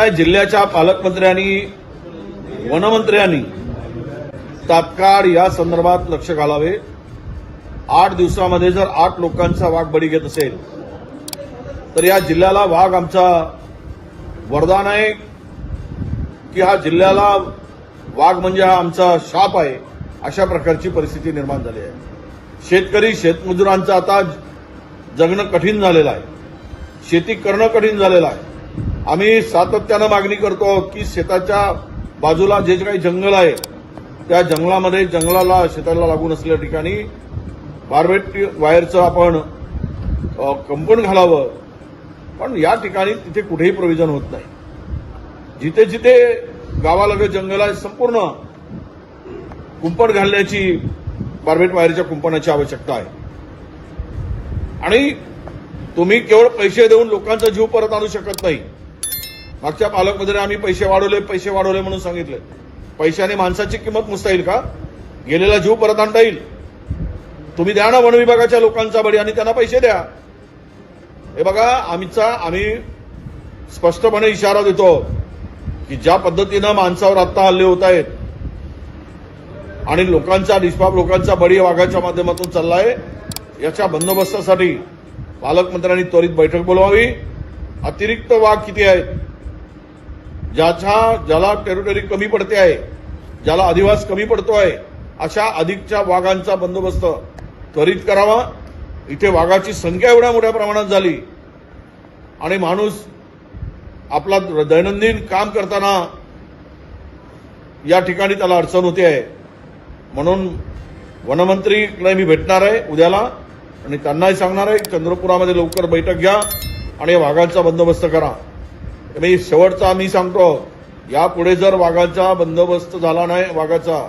काय जिल्ह्याच्या पालकमंत्र्यांनी वनमंत्र्यांनी तात्काळ या संदर्भात लक्ष घालावे. आठ दिवसामध्ये जर आठ लोकांचा वाघ बळी घेत असेल तर या जिल्ह्याला वाघ आमचा वरदान आहे. की हा जिल्ह्याला वाघ म्हणजे हा आमचा शाप आहे अशा प्रकारची परिस्थिती निर्माण झाली आहे. शेतकरी शेतमजुरांचं आता जगणं कठीण झालेलं आहे. शेती करणं कठीण झालेलं आहे. आम्ही सातत्यानं मागणी करतो की शेताच्या बाजूला जे जे काही जंगल आहे त्या जंगलामध्ये जंगलाला शेताला लागून असलेल्या ठिकाणी बारबेट वायरचं आपण कंपन घालावं. पण या ठिकाणी तिथे कुठेही प्रोव्हिजन होत नाही. जिथे जिथे गावालगत जंगल आहे संपूर्ण कुंपण घालण्याची बारबेट वायरच्या कुंपणाची आवश्यकता आहे. आणि तुम्ही केवळ पैसे देऊन लोकांचा जीव परत आणू शकत नाही. मागच्या पालकमंत्र्यांनी आम्ही पैसे वाढवले पैसे वाढवले म्हणून सांगितले. पैशाने माणसाची किंमत मोजता येईल का? गेलेला जीव परत आणता येईल. तुम्ही द्या ना वन विभागाच्या लोकांचा बळी आणि त्यांना पैसे द्या. हे बघा आमचा आम्ही स्पष्टपणे इशारा देतो की ज्या पद्धतीनं माणसावर आत्ता हल्ले होत आहेत आणि लोकांचा निष्पाप लोकांचा बळी वाघाच्या माध्यमातून चाललाय याच्या बंदोबस्तासाठी पालकमंत्र्यांनी त्वरित बैठक बोलवावी अतिरिक्त वाघ किती आहेत? ज्याच्या ज्याला टेरिटरी कमी पडते आहे ज्याला अधिवास कमी पडतो आहे अशा अधिकच्या वाघांचा बंदोबस्त त्वरित करावा. इथे वाघाची संख्या एवढ्या मोठ्या प्रमाणात झाली. आणि माणूस आपला दैनंदिन काम करताना या ठिकाणी त्याला अडचण होते आहे. म्हणून वनमंत्रीकडे मी भेटणार आहे उद्याला. आणि त्यांनाही सांगणार आहे चंद्रपुरामध्ये लवकर बैठक घ्या आणि या वाघांचा बंदोबस्त करा. मी शेवटचा मी सांगतो यापुढे जर वाघाचा बंदोबस्त झाला नाही वाघाचा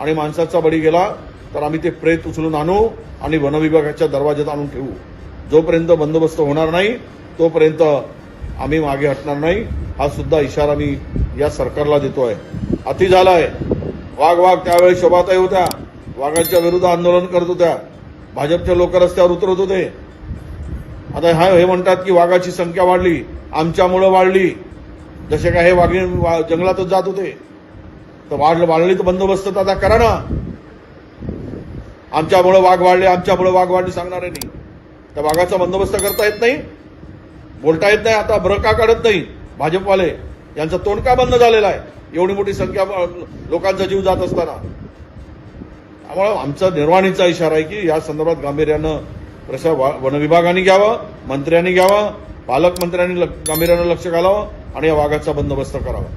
आणि माणसाचा बळी गेला तर आम्ही ते प्रेत उचलून आणू आणि वनविभागाच्या दरवाज्यात आणून ठेवू. जोपर्यंत बंदोबस्त होणार नाही तोपर्यंत आम्ही मागे हटणार नाही. हा सुद्धा इशारा मी या सरकारला देतोय. अति झालाय. वाघ वाघ त्यावेळी शोभाताई होत्या. वाघाच्या विरुद्ध आंदोलन करत होत्या. भाजपचे लोक रस्त्यावर उतरत होते. आता हा हे म्हणतात की वाघाची संख्या वाढली. आमच्यामुळं वाढली. जसे काय हे वाघ वा- जंगलातच जात होते. तर वाढ वाढली तर बंदोबस्त तर आता करा ना. आमच्यामुळं वाघ वाढले आमच्यामुळं वाघ वाढले सांगणार नाही. त्या वाघाचा बंदोबस्त करता येत नाही. बोलता येत नाही आता ब्र का काढत नाही. भाजपवाले यांचं तोंड का बंद झालेलं आहे? एवढी मोठी संख्या लोकांचा जीव जात असताना. त्यामुळे आमचा निर्वाणीचा इशारा आहे की या संदर्भात गांभीर्यानं प्रशा वनविभागाने घ्यावं मंत्र्यांनी घ्यावं. पालकमंत्र्यांनी गांभीर्यानं लक्ष घालावं आणि या वाघाचा बंदोबस्त करावा.